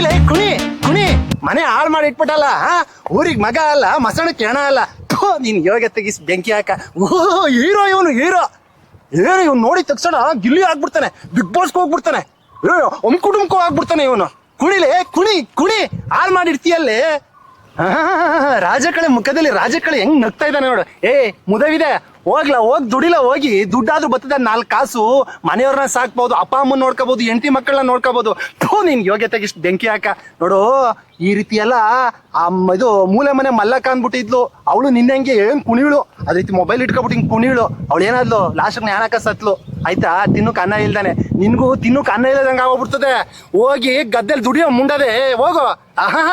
ಕುಣಿಲೆ, ಕುಣಿ ಕುಣಿ. ಮನೆ ಹಾಳ್ ಮಾಡಿ ಇಟ್ಬಿಟ್ಟಲ್ಲ ಊರಿಗೆ ಮಗ ಅಲ್ಲ ಮಸಣ ಕೆಣ ಅಲ್ಲ. ನೀನ್ ಯೋಗ ತೆಗಿಸ್, ಬೆಂಕಿ ಹಾಕ. ಓ, ಹೀರೋ ಇವನು, ಹೀರೋ. ಏನು ಇವ್ನು ನೋಡಿ ತಕ್ಷಣ ಗಿಲ್ಲಿ ಆಗ್ಬಿಡ್ತಾನೆ. ಬಿಗ್ ಬಾಸ್ಗೆ ಹೋಗ್ಬಿಡ್ತಾನೆ. ಒಮ್ ಕುಟುಂಬಕ್ಕೂ ಆಗ್ಬಿಡ್ತಾನೆ ಇವನು. ಕುಣಿಲೆ, ಕುಣಿ ಕುಣಿ. ಹಾಳು ಮಾಡಿರ್ತೀಯಲ್ಲಿ ರಾಜಕಳೆ, ಮುಖದಲ್ಲಿ ರಾಜಕಳೆ ಹೆಂಗ್ ನಗ್ತಾ ಇದ್ದಾನೆ ನೋಡು. ಏ ಮುದವಿದೆ. ಹೋಗ್ಲಾ, ಹೋಗಿ ದುಡಿಲ, ಹೋಗಿ. ದುಡ್ಡಾದ್ರೂ ಬರ್ತದೆ ನಾಲ್ಕು ಕಾಸು. ಮನೆಯವ್ರನ್ನ ಸಾಕ್ಬೋದು, ಅಪ್ಪ ಅಮ್ಮನ ನೋಡ್ಕೋಬಹುದು ಹೆಂಡತಿ ಮಕ್ಕಳನ್ನ ನೋಡ್ಕೋಬಹುದು ಥೂ, ನಿನ್ ಯೋಗ್ಯತೆಗೆ ಇಷ್ಟು ಬೆಂಕಿ ಹಾಕ. ನೋಡು, ಈ ರೀತಿ ಎಲ್ಲ ಆ ಇದು ಮೂಲೆ ಮನೆ ಮಲ್ಲಕ್ಕ ಅಂದ್ಬಿಟ್ಟಿದ್ಲು. ಅವಳು ನಿನ್ನಂಗೆ ಏನ್ ಕುಣಿಳು. ಅದ ರೀತಿ ಮೊಬೈಲ್ ಇಟ್ಕೊಬಿಟ್ಟು ಹಿಂಗೆ ಕುಣಿಳು. ಅವಳು ಏನಾದ್ಲು ಲಾಸ್ಟ್ ನ್ಯಾನಕ ಸತ್ಲು. ಆಯ್ತಾ? ತಿನ್ನು ಅನ್ನ ಇಲ್ದಾನೆ ನಿನ್ಗೂ ತಿನ್ನು ಅನ್ನ ಇಲ್ಲದಂಗ ಆಗೋಗ್ಬಿಡ್ತದೆ ಹೋಗಿ ಗದ್ದೆಲ್ ದುಡಿಯೋ ಮುಂಡದೆ ಹೋಗೋ. ಆಹಾ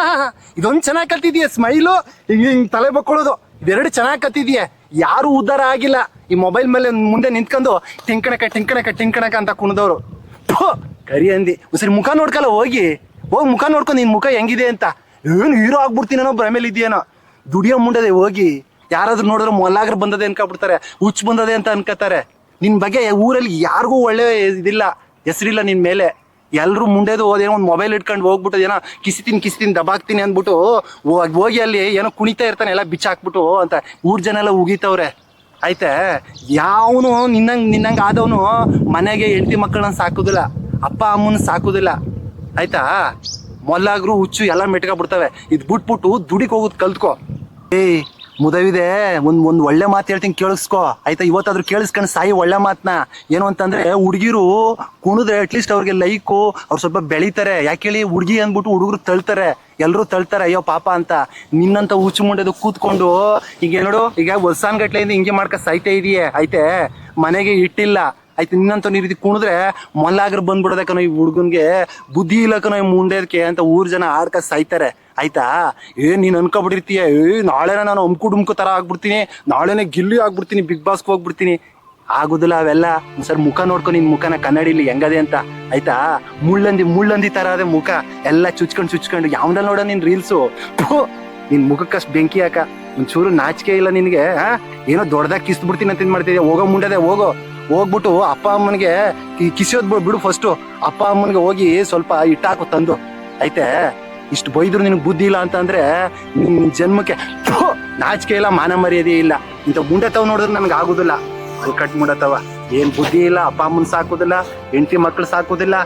ಇದೊಂದು ಚೆನ್ನಾಗಿ ಕಲ್ತಿದ್ಯಾ ಸ್ಮೈಲು ಹಿಂಗೆ ಹಿಂಗೆ ತಲೆ ಬಕ್ಕೊಳ್ಳೋದು ಇವೆರಡು ಚೆನ್ನಾಗಿ ಕಲ್ತಿದ್ಯಾ. ಯಾರು ಉದ್ಧಾರ ಆಗಿಲ್ಲ. ಈ ಮೊಬೈಲ್ ಮೇಲೆ ಮುಂದೆ ನಿಂತ್ಕೊಂಡು, ಟಿಂಕಣಕ ಟಿಂಕಣಕ ಟಿಂಕಣಕ ಅಂತ ಕುಣಿದವ್ರು. ಕರಿ ಅಂದಿ. ಸರಿ ಮುಖ ನೋಡ್ಕಲ್ಲ, ಹೋಗಿ. ಹೋಗಿ ಮುಖ ನೋಡ್ಕೊಂಡು ನಿನ್ ಮುಖ ಹೆಂಗಿದೆ ಅಂತ. ಏನು ಹೀರೋ ಆಗ್ಬಿಡ್ತೀನೋ ಭ್ರಮೇಲೆ ಇದೆಯೇನೋ ದುಡಿಯೋ ಮುಂಡದೆ ಹೋಗಿ, ಯಾರಾದ್ರೂ ನೋಡಿದ್ರೆ ಮೊಲಾಗ್ರ ಬಂದದೆ ಅನ್ಕೊಬಿಡ್ತಾರೆ, ಹುಚ್ಚು ಬಂದದೆ ಅಂತ ಅನ್ಕೋತಾರೆ. ನಿನ್ನ ಬಗ್ಗೆ ಊರಲ್ಲಿ ಯಾರಿಗೂ ಒಳ್ಳೆ ಇದಿಲ್ಲ, ಹೆಸರಿಲ್ಲ ನಿನ್ನ ಮೇಲೆ. ಎಲ್ರು ಮುಂಡೆದು ಹೋದೇನೋ ಒಂದು ಮೊಬೈಲ್ ಇಟ್ಕೊಂಡು ಹೋಗ್ಬಿಟ್ಟು ಏನೋ ಕಿಸಿತೀನಿ ಕಿಸಿತೀನಿ, ದಬಾಕ್ತೀನಿ ಅಂದ್ಬಿಟ್ಟು ಹೋಗ್- ಅಲ್ಲಿ ಏನೋ ಕುಣಿತಾ ಇರ್ತಾನೆ, ಎಲ್ಲ ಬಿಚ್ಚಾಕ್ಬಿಟ್ಟು ಅಂತ ಊರ್ ಜನ ಎಲ್ಲ ಉಗಿತವ್ರೆ. ಆಯ್ತಾ? ಯಾವನು ನಿನ್ನಂಗ್, ನಿನ್ನಂಗೆ ಆದವನು ಮನೆಗೆ ಹೆಂಡತಿ ಮಕ್ಕಳನ್ನ ಸಾಕುದಿಲ್ಲ, ಅಪ್ಪ ಅಮ್ಮನ ಸಾಕುದಿಲ್ಲ. ಆಯ್ತಾ? ಮೊಲ್ಲಾಗ್ರು ಹುಚ್ಚು ಎಲ್ಲ ಮೆಟ್ಕೊಬಿಡ್ತವೆ ಇದು ಬಿಟ್ಬಿಟ್ಟು ದುಡಿಕ್ ಹೋಗೋದು ಕಲ್ತ್ಕೋ. ಏಯ್ ಮುದವಿದೆ. ಒಂದ್ ಒಂದ್ ಒಳ್ಳೆ ಮಾತು ಹೇಳ್ತೀನಿ ಕೇಳಿಸ್ಕೊ. ಆಯ್ತಾ? ಇವತ್ತಾದ್ರೂ ಕೇಳಿಸ್ಕೊಂಡು ಸಾಯಿ ಒಳ್ಳೆ ಮಾತನ್ನ ಏನು ಅಂತಂದ್ರೆ ಹುಡುಗಿರು ಕುಣಿದ್ರೆ ಅಟ್ಲೀಸ್ಟ್ ಅವ್ರಿಗೆ ಲೈಕು ಅವ್ರು ಸ್ವಲ್ಪ ಬೆಳಿತಾರೆ. ಯಾಕೆ ಹೇಳಿ? ಹುಡುಗಿ ಅಂದ್ಬಿಟ್ಟು ಹುಡುಗರು ತಳ್ತಾರೆ. ಎಲ್ಲರೂ ತಳ್ತಾರೆ. ಅಯ್ಯೋ ಪಾಪ ಅಂತ. ನಿನ್ನಂತ ಹುಚ್ಚು ಮುಂಡೆದು ಕೂತ್ಕೊಂಡು ಈಗ ನೋಡು, ಈಗ ವರ್ಷಾನ್ಗಟ್ಲೆಯಿಂದ ಹಿಂಗೆ ಮಾಡ್ಕೊ ಸಾಯ್ತಾ ಇದೆಯೇ? ಐತೆ ಮನೆಗೆ ಇಟ್ಟಿಲ್ಲ ಆಯ್ತು ನಿನ್ನಂತ ಈ ರೀತಿ ಕುಣಿದ್ರೆ ಮೊಲ್ಲಾಗ್ರ ಬಂದ್ಬಿಡೋದಕ್ಕನೋ ಈ ಹುಡುಗನ್ಗೆ. ಬುದ್ಧಿ ಇಲ್ಲಕನೋ ಈ ಮುಂಡೆದಕ್ಕೆ ಅಂತ ಊರ್ ಜನ ಆಡ್ಕ ಸಾಯ್ತಾರೆ. ಆಯ್ತಾ? ಏ, ನೀನ್ ಅನ್ಕೊಬಿಟ್ಟಿರ್ತೀಯ ಏ, ನಾಳೆನ ನಾನು ಅಮ್ಕು ಡುಮ್ಕು ತರ ಆಗ್ಬಿಡ್ತೀನಿ. ನಾಳೆನೆ ಗಿಲ್ಲಿ ಆಗ್ಬಿಡ್ತೀನಿ, ಬಿಗ್ ಬಾಸ್ಗೆ ಹೋಗ್ಬಿಡ್ತೀನಿ. ಆಗುದಿಲ್ಲ ಅವೆಲ್ಲ. ಸರ್, ಮುಖ ನೋಡ್ಕೊ, ನಿನ್ ಮುಖನ ಇಲ್ಲಿ ಹೆಂಗದೆ ಅಂತ. ಆಯ್ತಾ? ಮುಳ್ಳಂದಿ ಮುಳ್ಳಂದಿ ತರ ಅದೇ ಮುಖ. ಎಲ್ಲ ಚುಚ್ಕೊಂಡು ಚುಚ್ಕೊಂಡು. ಯಾವ್ದಲ್ಲಿ ನೋಡ ನಿನ್ ರೀಲ್ಸು? ನಿನ್ ಮುಖಕ್ಕಷ್ಟು ಬೆಂಕಿ ಹಾಕ. ಒಂಚೂರು ನಾಚಿಕೆ ಇಲ್ಲ ನಿನಗೆ ಏನೋ ದೊಡ್ಡದಾಗ ಕಿಸ್ ಬಿಡ್ತೀನಿ ಅಂತ ಏನ್ ಮಾಡ್ತಿದ್ಯಾ? ಹೋಗೋ ಮುಂಡದೆ, ಹೋಗೋ. ಹೋಗ್ಬಿಟ್ಟು ಅಪ್ಪ ಅಮ್ಮನಿಗೆ ಕಿಸಿಯೋದ್ ಬಿಡು- ಫಸ್ಟ್ ಅಪ್ಪ ಅಮ್ಮನಿಗೆ ಹೋಗಿ ಸ್ವಲ್ಪ ಇಟ್ಟಾಕು ತಂದು. ಐತೆ ಇಷ್ಟು ಬೈದ್ರು ನಿನಗೆ ಬುದ್ಧಿ ಇಲ್ಲ ಅಂತಂದ್ರೆ ನಿನ್ ಜನ್ಮಕ್ಕೆ ನಾಚಿಕೆ ಇಲ್ಲ, ಮಾನ ಮರ್ಯಾದೆ ಇಲ್ಲ. ಇಂಥ ಮುಂಡೆ ತಾವ್ ನೋಡಿದ್ರೆ ನನಗೆ ಆಗುದಿಲ್ಲ. ಅದು ಕಟ್ ಮುಂಡತವ. ಏನ್ ಬುದ್ಧಿ ಇಲ್ಲ, ಅಪ್ಪ ಅಮ್ಮನ್ ಸಾಕುದಿಲ್ಲ, ಹೆಂಡತಿ ಮಕ್ಳು ಸಾಕುದಿಲ್ಲ.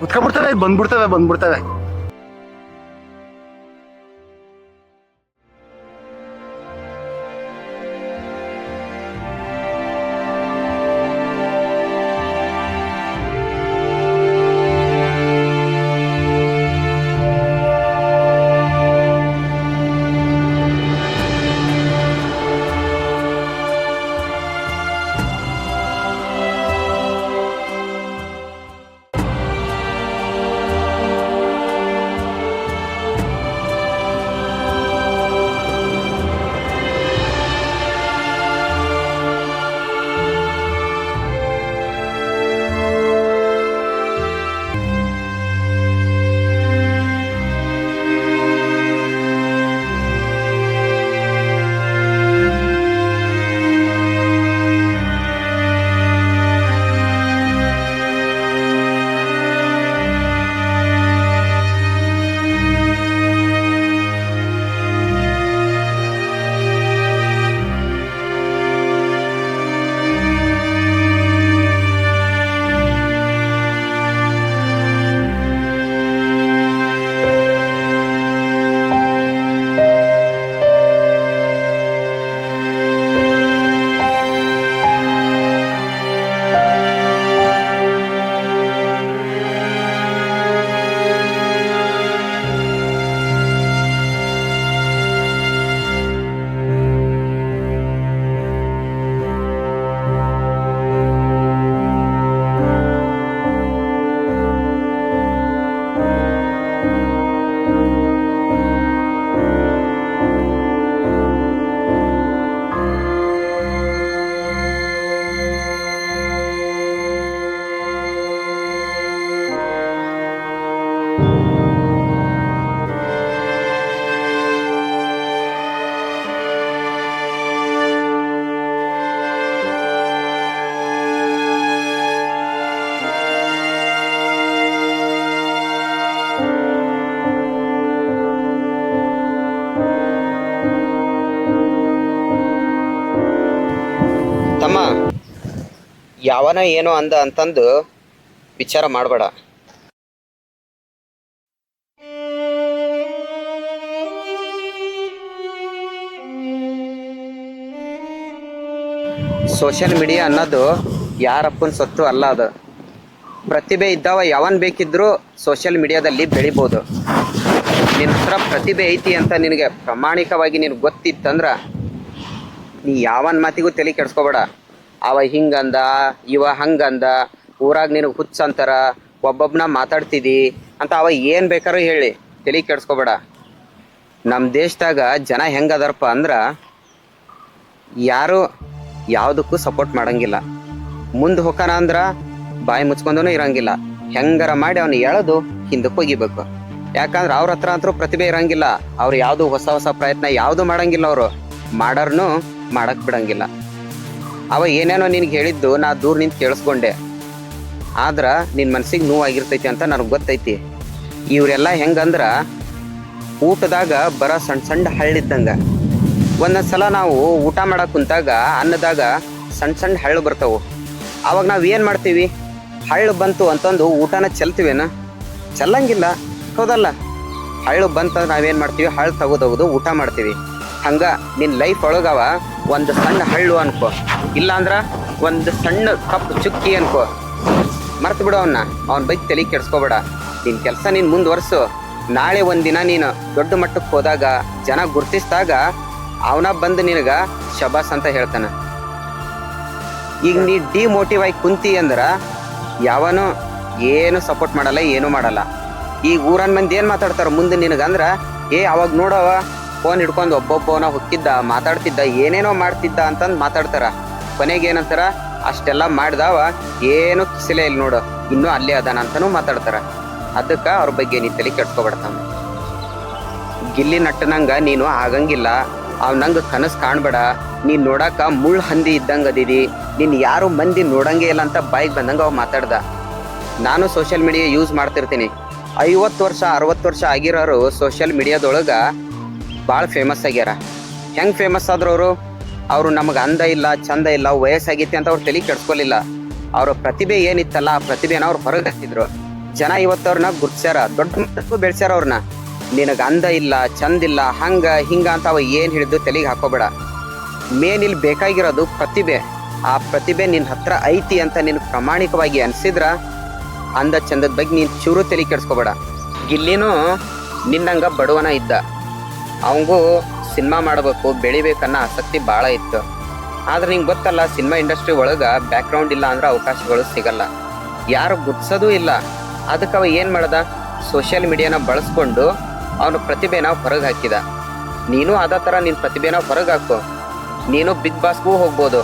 ಕುತ್ಕೊಂಡ್ಬಿಡ್ತವೆ ಬಂದ್ಬಿಡ್ತವೆ ಬಂದ್ಬಿಡ್ತವೆ. ಯಾವನ ಏನು ಅಂದ ಅಂತಂದು ವಿಚಾರ ಮಾಡಬೇಡ. ಸೋಷಿಯಲ್ ಮೀಡಿಯಾ ಅನ್ನೋದು ಯಾರಪ್ಪನ ಸೊತ್ತು ಅಲ್ಲ ಅದು. ಪ್ರತಿಭೆ ಇದ್ದವ ಯಾವನ್ ಬೇಕಿದ್ರೂ ಸೋಷಿಯಲ್ ಮೀಡಿಯಾದಲ್ಲಿ ಬೆಳಿಬೋದು. ನಿನ್ನ ಹತ್ರ ಪ್ರತಿಭೆ ಐತಿ ಅಂತ ನಿನಗೆ ಪ್ರಾಮಾಣಿಕವಾಗಿ ನಿನ್ಗೆ ಗೊತ್ತಿತ್ತಂದ್ರ ನೀ ಯಾವನ್ ಮಾತಿಗೂ ತಲೆ ಕೆಡ್ಸ್ಕೊಬೇಡ. ಅವ ಹಿಂಗಂದ, ಇವ ಹಂಗಂದ, ಊರಾಗ ನಿನಗೆ ಹುಚ್ಚ ಅಂತಾರ ಒಬ್ಬೊಬ್ಬನ ಮಾತಾಡ್ತಿದಿ ಅಂತ ಅವ ಏನು ಬೇಕಾರು ಹೇಳಿ, ತಲೆ ಕೆಡ್ಸ್ಕೊಬೇಡ. ನಮ್ಮ ದೇಶದಾಗ ಜನ ಹೆಂಗದಾರಪ್ಪ ಅಂದ್ರೆ, ಯಾರು ಯಾವುದಕ್ಕೂ ಸಪೋರ್ಟ್ ಮಾಡಂಗಿಲ್ಲ. ಮುಂದೆ ಹೋಗೋಣ ಅಂದ್ರ ಬಾಯಿ ಮುಚ್ಕೊಂಡೂ ಇರಂಗಿಲ್ಲ. ಹೆಂಗಾರ ಮಾಡಿ ಅವನು ಎಳೆದು ಹಿಂದಕ್ಕೆ ಹೋಗಿಬೇಕು ಯಾಕಂದ್ರೆ ಅವ್ರ ಹತ್ರ ಅಂತೂ ಪ್ರತಿಭೆ ಇರಂಗಿಲ್ಲ. ಅವ್ರು ಯಾವುದು ಹೊಸ ಹೊಸ ಪ್ರಯತ್ನ ಯಾವುದು ಮಾಡಂಗಿಲ್ಲ ಅವರು. ಮಾಡರ್ನು ಮಾಡಕ್ ಬಿಡಂಗಿಲ್ಲ. ಅವ ಏನೇನೋ ನಿನಗೆ ಹೇಳಿದ್ದು ನಾ ದೂರ ನಿಂತು ಕೇಳಿಸ್ಕೊಂಡೆ. ಆದ್ರೆ ನಿನ್ನ ಮನ್ಸಿಗೆ ನೋವಾಗಿರ್ತೈತಿ ಅಂತ ನನಗೆ ಗೊತ್ತೈತಿ. ಇವರೆಲ್ಲ ಹೆಂಗಂದ್ರೆ ಊಟದಾಗ ಬರ ಸಣ್ಣ ಸಣ್ಣ ಹಳ್ಳಿದ್ದಂಗ ಒಂದೊಂದ್ಸಲ ನಾವು ಊಟ ಮಾಡಕ್ ಕುಂತಾಗ ಅನ್ನದಾಗ ಸಣ್ಣ ಸಣ್ಣ ಹಳ್ಳು ಬರ್ತಾವು. ಅವಾಗ ನಾವು ಏನು ಮಾಡ್ತೀವಿ? ಹಳ್ಳು ಬಂತು ಅಂತಂದು ಊಟನ ಚೆಲ್ತೀವೇನ? ಚೆಲ್ಲಂಗಿಲ್ಲ. ಹೌದಲ್ಲ? ಹಳ್ಳು ಬಂತ ನಾವೇನು ಮಾಡ್ತೀವಿ? ಹಳ್ಳು ತಗೋದೋಗೋದು ಊಟ ಮಾಡ್ತೀವಿ. ಹಂಗ ನಿನ್ ಲೈಫ್ ಒಳಗವ ಒಂದು ಸಣ್ಣ ಹಳ್ಳು ಅನ್ಕೋ. ಇಲ್ಲಾಂದ್ರ ಒಂದು ಸಣ್ಣ ಕಪ್ ಚುಕ್ಕಿ ಅನ್ಕೋ. ಮರ್ತು ಬಿಡು ಅವನ್ನ ಅವ್ನ ಬೈಕ್ ತಲೆ ಕೆಡ್ಸ್ಕೋಬೇಡ. ನಿನ್ ಕೆಲಸ ನೀನ್ ಮುಂದುವರ್ಸು. ನಾಳೆ ಒಂದಿನ ನೀನು ದೊಡ್ಡ ಮಟ್ಟಕ್ಕೆ ಹೋದಾಗ, ಜನ ಗುರ್ತಿಸಿದಾಗ ಅವನ ಬಂದು ನಿನಗ ಶಬಾಸ್ ಅಂತ ಹೇಳ್ತಾನೆ. ಈಗ ನೀ ಡಿಮೋಟಿವ್ ಆಗಿ ಕುಂತಿ ಅಂದ್ರ ಯಾವನು ಏನು ಸಪೋರ್ಟ್ ಮಾಡಲ್ಲ, ಏನು ಮಾಡಲ್ಲ. ಈಗ ಊರನ್ ಮಂದಿ ಏನ್ ಮಾತಾಡ್ತಾರ ಮುಂದೆ ನಿನಗಂದ್ರ, ಏ ಅವಾಗ ನೋಡವ ಫೋನ್ ಹಿಡ್ಕೊಂಡು ಒಬ್ಬೊಬ್ಬವನ ಹೊಕ್ಕಿದ್ದ ಮಾತಾಡ್ತಿದ್ದ, ಏನೇನೋ ಮಾಡ್ತಿದ್ದ ಅಂತಂದು ಮಾತಾಡ್ತಾರ. ಕೊನೆಗೆ ಏನಂತಾರ? ಅಷ್ಟೆಲ್ಲ ಮಾಡ್ದಾವ, ಏನು ಕಿಸಿಲೇ ಇಲ್ಲ ನೋಡು, ಇನ್ನೂ ಅಲ್ಲೇ ಅದಾನ ಅಂತನೂ ಮಾತಾಡ್ತಾರ. ಅದಕ್ಕೆ ಅವ್ರ ಬಗ್ಗೆ ನೀ ತಲೆ ಕೆಡ್ಸ್ಕೊಬಿಡ್ತಾನ ಗಿಲ್ಲಿ ನಟ್ಟನಂಗ ನೀನು ಆಗಂಗಿಲ್ಲ ಅವ್ ನಂಗ ಕನಸು ಕಾಣ್ಬೇಡ, ನೀನ್ ನೋಡಾಕ ಮುಳ್ಳು ಹಂದಿ ಇದ್ದಂಗ ಅದಿದಿ, ನೀನ್ ಯಾರು ಮಂದಿ ನೋಡಂಗೇ ಇಲ್ಲ ಅಂತ ಬಾಯಿಗೆ ಬಂದಂಗ ಅವ್ ಮಾತಾಡ್ದ. ನಾನು ಸೋಷಿಯಲ್ ಮೀಡಿಯಾ ಯೂಸ್ ಮಾಡ್ತಿರ್ತೀನಿ. ಐವತ್ತು ವರ್ಷ, ಅರವತ್ತು ವರ್ಷ ಆಗಿರೋರು ಸೋಷಿಯಲ್ ಮೀಡಿಯಾದೊಳಗ ಭಾಳ ಫೇಮಸ್ ಆಗ್ಯಾರ. ಹೆಂಗ್ ಫೇಮಸ್ ಆದ್ರು ಅವರು? ಅವರು ನಮಗೆ ಅಂದ ಇಲ್ಲ, ಚಂದ ಇಲ್ಲ, ವಯಸ್ಸಾಗೈತಿ ಅಂತ ಅವ್ರು ತಲೆ ಕೆಡ್ಸ್ಕೊಲಿಲ್ಲ. ಅವ್ರ ಪ್ರತಿಭೆ ಏನಿತ್ತಲ್ಲ, ಆ ಪ್ರತಿಭೆನ ಅವ್ರು ಹೊರಗೆ ಹಾಕಿದ್ರು ಜನ ಇವತ್ತವ್ರನ್ನ ಗುರ್ಸ್ಯಾರ, ದೊಡ್ಡ ಬೆಳ್ಸ್ಯಾರ ಅವ್ರನ್ನ ನಿನಗೆ ಅಂದ ಇಲ್ಲ, ಚಂದ ಇಲ್ಲ, ಹಂಗ, ಹಿಂಗ ಅಂತ ಅವ ಏನು ಹಿಡಿದು ತಲೆಗೆ ಹಾಕೋಬೇಡ. ಮೇನ್ ಇಲ್ಲಿ ಬೇಕಾಗಿರೋದು ಪ್ರತಿಭೆ. ಆ ಪ್ರತಿಭೆ ನಿನ್ನ ಹತ್ರ ಐತಿ ಅಂತ ನಿನ್ ಪ್ರಾಮಾಣಿಕವಾಗಿ ಅನ್ಸಿದ್ರ ಅಂದ ಚಂದದ ಬಗ್ಗೆ ನೀನು ಚೂರು ತಲೆ ಕೆಡ್ಸ್ಕೊಬೇಡ. ಗಿಲ್ಲಿನೂ ನಿನ್ನಂಗ ಬಡವನ ಇದ್ದ. ಅವಂಗೂ ಸಿನಿಮಾ ಮಾಡಬೇಕು, ಬೆಳಿಬೇಕನ್ನೋ ಆಸಕ್ತಿ ಭಾಳ ಇತ್ತು. ಆದ್ರೆ ನಿಂಗೆ ಗೊತ್ತಲ್ಲ, ಸಿನಿಮಾ ಇಂಡಸ್ಟ್ರಿ ಒಳಗೆ ಬ್ಯಾಕ್ಗ್ರೌಂಡ್ ಇಲ್ಲ ಅಂದ್ರೆ ಅವಕಾಶಗಳು ಸಿಗಲ್ಲ. ಯಾರು ಗುರ್ಸೋದೂ ಇಲ್ಲ. ಅದಕ್ಕೆ ಅವ ಏನು ಮಾಡ್ದ? ಸೋಷಿಯಲ್ ಮೀಡಿಯಾನ ಬಳಸ್ಕೊಂಡು ಅವನ ಪ್ರತಿಭೆನ ಹೊರಗೆ ಹಾಕಿದ. ನೀನು ಅದೇ ಥರ ನಿನ್ನ ಪ್ರತಿಭೆನ ಹೊರಗೆ ಹಾಕು. ನೀನು ಬಿಗ್ ಬಾಸ್ಗೂ ಹೋಗ್ಬೋದು.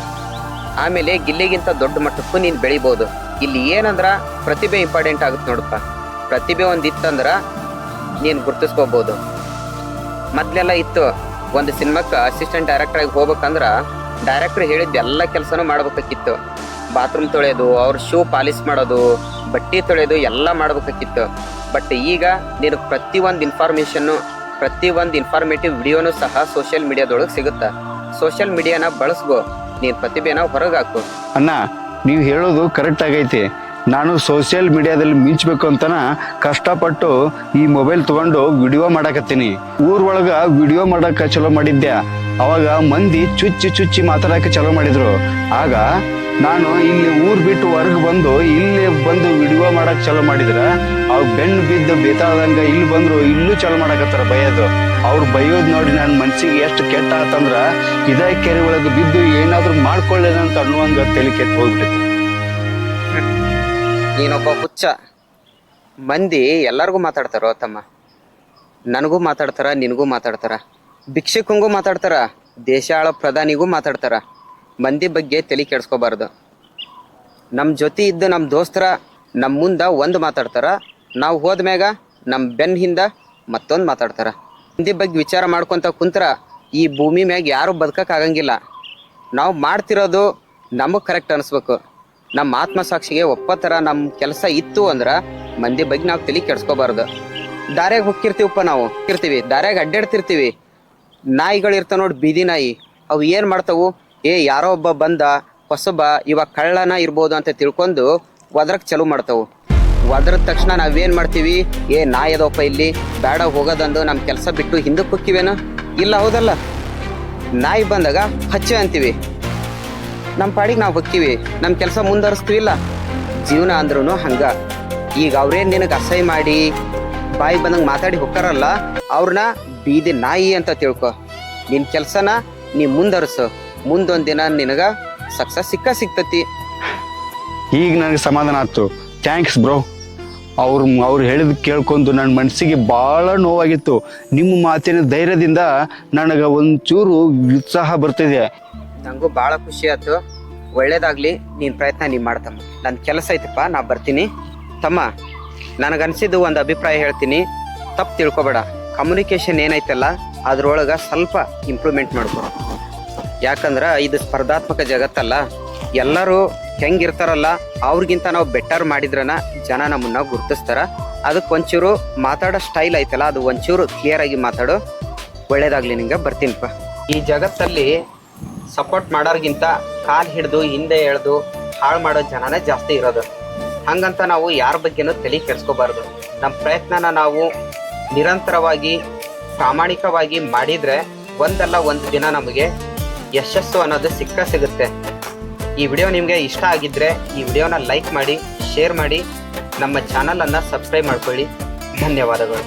ಆಮೇಲೆ ಗಿಲ್ಲಿಗಿಂತ ದೊಡ್ಡ ಮಟ್ಟಕ್ಕೂ ನೀನು ಬೆಳಿಬೋದು. ಇಲ್ಲಿ ಏನಂದ್ರ ಪ್ರತಿಭೆ ಇಂಪಾರ್ಟೆಂಟ್ ಆಗುತ್ತೆ ನೋಡಪ್ಪ. ಪ್ರತಿಭೆ ಒಂದು ಇತ್ತಂದ್ರೆ ನೀನು ಗುರ್ತಿಸ್ಕೋಬೋದು. ಮೊದ್ಲೆಲ್ಲ ಇತ್ತು. ಒಂದು ಸಿನಿಮಾಕ್ಕೆ ಅಸಿಸ್ಟೆಂಟ್ ಡೈರೆಕ್ಟರ್ ಆಗಿ ಹೋಗ್ಬೇಕಂದ್ರ ಡೈರೆಕ್ಟರ್ ಹೇಳಿದ ಎಲ್ಲ ಕೆಲಸನೂ ಮಾಡ್ಬೇಕಾಗಿತ್ತು. ಬಾತ್ರೂಮ್ ತೊಳೆಯೋದು ಅವ್ರ ಶೂ ಪಾಲಿಶ್ ಮಾಡೋದು, ಬಟ್ಟೆ ತೊಳೆಯೋದು ಎಲ್ಲ ಮಾಡ್ಬೇಕಾಗಿತ್ತು. ಬಟ್ ಈಗ ನೀನು ಪ್ರತಿ ಪ್ರತಿಯೊಂದು ಇನ್ಫಾರ್ಮೇಷನ್ನು ಒಂದು ಇನ್ಫಾರ್ಮೇಟಿವ್ ವಿಡಿಯೋನು ಸಹ ಸೋಷಿಯಲ್ ಮೀಡಿಯಾದೊಳಗೆ ಸಿಗುತ್ತೆ? ಸೋಷಿಯಲ್ ಮೀಡಿಯಾನ ಬಳಸ್ಕೋ, ನೀನು ಪ್ರತಿಭೆನ ಹೊರಗೆ ಅಣ್ಣ, ನೀವು ಹೇಳೋದು ಕರೆಕ್ಟ್ ಆಗೈತಿ. ನಾನು ಸೋಷಿಯಲ್ ಮೀಡಿಯಾದಲ್ಲಿ ಮಿಂಚಬೇಕು ಅಂತನ ಕಷ್ಟಪಟ್ಟು ಈ ಮೊಬೈಲ್ ತಗೊಂಡು ವಿಡಿಯೋ ಮಾಡಾಕತ್ತೀನಿ. ಊರ್ ವಿಡಿಯೋ ಮಾಡಕ್ಕೆ ಚಲೋ ಮಾಡಿದ್ದೆ ಅವಾಗ ಮಂದಿ ಚುಚ್ಚಿ ಚುಚ್ಚಿ ಮಾತಾಡಕ್ಕೆ ಚಲೋ ಮಾಡಿದ್ರು. ಆಗ ನಾನು ಇಲ್ಲಿ ಊರ್ ಬಿಟ್ಟು ಹೊರಗೆ ಬಂದು ಇಲ್ಲಿ ಬಂದು ವಿಡಿಯೋ ಮಾಡಕ್ ಚಲೋ ಮಾಡಿದ್ರ, ಅವ್ ಬೆನ್ನು ಬಿದ್ದು ಬೇತಾದಂಗ ಇಲ್ಲಿ ಬಂದ್ರು ಇಲ್ಲೂ ಚಲೋ ಮಾಡಕತ್ತಾರ ಬೈಯೋದು. ಅವ್ರು ಬೈಯೋದ್ ನೋಡಿ ನನ್ನ ಮನ್ಸಿಗೆ ಎಷ್ಟು ಕೆಟ್ಟ ಆತಂದ್ರ ಇದೇ ಕೆರೆ ಒಳಗೆ ಬಿದ್ದು ಏನಾದ್ರೂ ಮಾಡ್ಕೊಳ್ಳೇನಂತ ಅನ್ನುವಂಗ ತಲೆ ಕೆಟ್ಟು ಹೋಗ್ಬಿಟ್ಟಿತ್ತು. ನೀನೊಬ್ಬ ಹುಚ್ಚ. ಮಂದಿ ಎಲ್ಲರಿಗೂ ಮಾತಾಡ್ತಾರೋ ತಮ್ಮ? ನನಗೂ ಮಾತಾಡ್ತಾರ, ನಿನಗೂ ಮಾತಾಡ್ತಾರ. ಭಿಕ್ಷಕಂಗೂ ಮಾತಾಡ್ತಾರ ದೇಶ ಆಳೋ ಪ್ರಧಾನಿಗೂ ಮಾತಾಡ್ತಾರ. ಮಂದಿ ಬಗ್ಗೆ ತಲೆ ಕೆಡ್ಸ್ಕೋಬಾರ್ದು. ನಮ್ಮ ಜೊತೆ ಇದ್ದ ನಮ್ಮ ದೋಸ್ತರ ನಮ್ಮ ಮುಂದೆ ಒಂದು ಮಾತಾಡ್ತಾರ, ನಾವು ಹೋದ್ಮ್ಯಾಗ ನಮ್ಮ ಬೆನ್ನ ಹಿಂದ ಮತ್ತೊಂದು ಮಾತಾಡ್ತಾರ. ಮಂದಿ ಬಗ್ಗೆ ವಿಚಾರ ಮಾಡ್ಕೊತ ಕುಂತ್ರ ಈ ಭೂಮಿ ಮ್ಯಾಗ ಯಾರು ಬದುಕಕ್ಕಾಗಂಗಿಲ್ಲ ನಾವು ಮಾಡ್ತಿರೋದು ನಮಗೆ ಕರೆಕ್ಟ್ ಅನಿಸ್ಬೇಕು. ನಮ್ಮ ಆತ್ಮಸಾಕ್ಷಿಗೆ ಒಪ್ಪತ್ತರ ನಮ್ಮ ಕೆಲಸ ಇತ್ತು ಅಂದ್ರೆ ಮಂದಿ ಬಗ್ಗೆ ನಾವು ತಲೆ ಕೆಡ್ಸ್ಕೋಬಾರ್ದು. ದಾರ್ಯಾಗ ಹೊಕ್ಕಿರ್ತೀವಪ್ಪ ನಾವು, ಇರ್ತೀವಿ. ದಾರ್ಯಾಗ ಅಡ್ಡಾಡ್ತಿರ್ತೀವಿ ಇರ್ತವೆ ನೋಡಿ ಬೀದಿ ನಾಯಿ. ಅವು ಏನು ಮಾಡ್ತಾವು? ಏ, ಯಾರೋ ಒಬ್ಬ ಬಂದ, ಹೊಸಬ ಇವಾಗ ಕಳ್ಳನ ಇರ್ಬೋದು ಅಂತ ತಿಳ್ಕೊಂಡು ಒದ್ರಕ್ಕೆ ಚಲು ಮಾಡ್ತಾವು. ಒದ್ರದ ತಕ್ಷಣ ನಾವೇನು ಮಾಡ್ತೀವಿ? ಏ, ನಾಯಿ ಅದಪ್ಪ ಇಲ್ಲಿ ಬೇಡ ಹೋಗೋದಂದು ನಮ್ಮ ಕೆಲಸ ಬಿಟ್ಟು ಹಿಂದಕ್ಕೆ ಹೊಕ್ಕಿವೇನ? ಇಲ್ಲ, ಹೌದಲ್ಲ. ನಾಯಿ ಬಂದಾಗ ಹಚ್ಚೆ ಅಂತೀವಿ. ನಮ್ಮ ಪಾಡಿಗೆ ನಾವು ಹೊಕ್ಕಿವಿ ನಮ್ಮ ಕೆಲಸ ಮುಂದುವರಿಸ್ತೀವಿಲ್ಲ. ಜೀವನ ಅಂದ್ರೂ ಹಂಗ. ಈಗ ಅವ್ರೇನು ನಿನಗೆ ಅಸಹ್ಯ ಮಾಡಿ, ಬಾಯಿ ಬಂದಂಗೆ ಮಾತಾಡಿ ಹೊಕ್ಕಾರಲ್ಲ ಅವ್ರನ್ನ ಬೀದಿ ನಾಯಿ ಅಂತ ತಿಳ್ಕೊ. ನಿನ್ನ ಕೆಲಸನ ನೀ ಮುಂದರ್ಸು ಮುಂದೊಂದು ದಿನ ನಿನಗ ಸಕ್ಸಸ್ ಸಿಕ್ಕ ಸಿಗ್ತತಿ. ಈಗ ನನಗೆ ಸಮಾಧಾನ ಆಯ್ತು. Thanks bro. ಅವ್ರು ಅವ್ರು ಹೇಳಿದ್ ಕೇಳ್ಕೊಂಡು ನನ್ನ ಮನಸ್ಸಿಗೆ ಭಾಳ ನೋವಾಗಿತ್ತು. ನಿಮ್ಮ ಮಾತಿನ ಧೈರ್ಯದಿಂದ ನನಗೆ ಒಂಚೂರು ಉತ್ಸಾಹ ಬರ್ತಿದೆ. ನಂಗೂ ಭಾಳ ಖುಷಿ ಆಯ್ತು. ಒಳ್ಳೇದಾಗ್ಲಿ, ನೀನ್ ಪ್ರಯತ್ನ ನೀನು ಮಾಡ್ತಮ್ಮ ನನ್ನ ಕೆಲಸ ಐತಪ್ಪ, ನಾ ಬರ್ತೀನಿ. ತಮ್ಮ ನನಗನ್ಸಿದ್ದು ಒಂದು ಅಭಿಪ್ರಾಯ ಹೇಳ್ತೀನಿ. ತಪ್ಪು ತಿಳ್ಕೊಬೇಡ. ಕಮ್ಯುನಿಕೇಷನ್ ಏನೈತಲ್ಲ, ಅದ್ರೊಳಗೆ ಸ್ವಲ್ಪ ಇಂಪ್ರೂವ್ಮೆಂಟ್ ಮಾಡ್ಕೊ. ಯಾಕಂದ್ರೆ ಇದು ಸ್ಪರ್ಧಾತ್ಮಕ ಜಗತ್ತಲ್ಲ. ಎಲ್ಲರೂ ಹೆಂಗಿರ್ತಾರಲ್ಲ, ಅವ್ರಿಗಿಂತ ನಾವು ಬೆಟರ್ ಮಾಡಿದ್ರನ ಜನ ನಮ್ಮನ್ನ ಗುರ್ತಿಸ್ತಾರ. ಅದಕ್ಕೆ ಒಂಚೂರು ಮಾತಾಡೋ ಸ್ಟೈಲ್ ಐತಲ್ಲ, ಅದು ಒಂಚೂರು ಕ್ಲಿಯರ್ ಆಗಿ ಮಾತಾಡು. ಒಳ್ಳೇದಾಗ್ಲಿ ನಿಂಗೆ ಬರ್ತೀನಿಪ್ಪ ಈ ಜಗತ್ತಲ್ಲಿ ಸಪೋರ್ಟ್ ಮಾಡೋರ್ಗಿಂತ ಕಾಲ್ ಹಿಡಿದು ಹಿಂದೆ ಎಳೆದು ಹಾಳು ಮಾಡೋ ಜನನೇ ಜಾಸ್ತಿ ಇರೋದು. ಹಾಗಂತ ನಾವು ಯಾರ ಬಗ್ಗೆನೂ ತಲೆ ಕೆಡ್ಸ್ಕೋಬಾರ್ದು. ನಮ್ಮ ಪ್ರಯತ್ನನ ನಾವು ನಿರಂತರವಾಗಿ, ಪ್ರಾಮಾಣಿಕವಾಗಿ ಮಾಡಿದರೆ ಒಂದಲ್ಲ ಒಂದು ದಿನ ನಮಗೆ ಯಶಸ್ಸು ಅನ್ನೋದು ಸಿಕ್ಕ ಸಿಗುತ್ತೆ. ಈ ವಿಡಿಯೋ ನಿಮಗೆ ಇಷ್ಟ ಆಗಿದ್ದರೆ ಈ ವಿಡಿಯೋನ ಲೈಕ್ ಮಾಡಿ, ಶೇರ್ ಮಾಡಿ, ನಮ್ಮ ಚಾನಲನ್ನು ಸಬ್ಸ್ಕ್ರೈಬ್ ಮಾಡ್ಕೊಳ್ಳಿ. ಧನ್ಯವಾದಗಳು.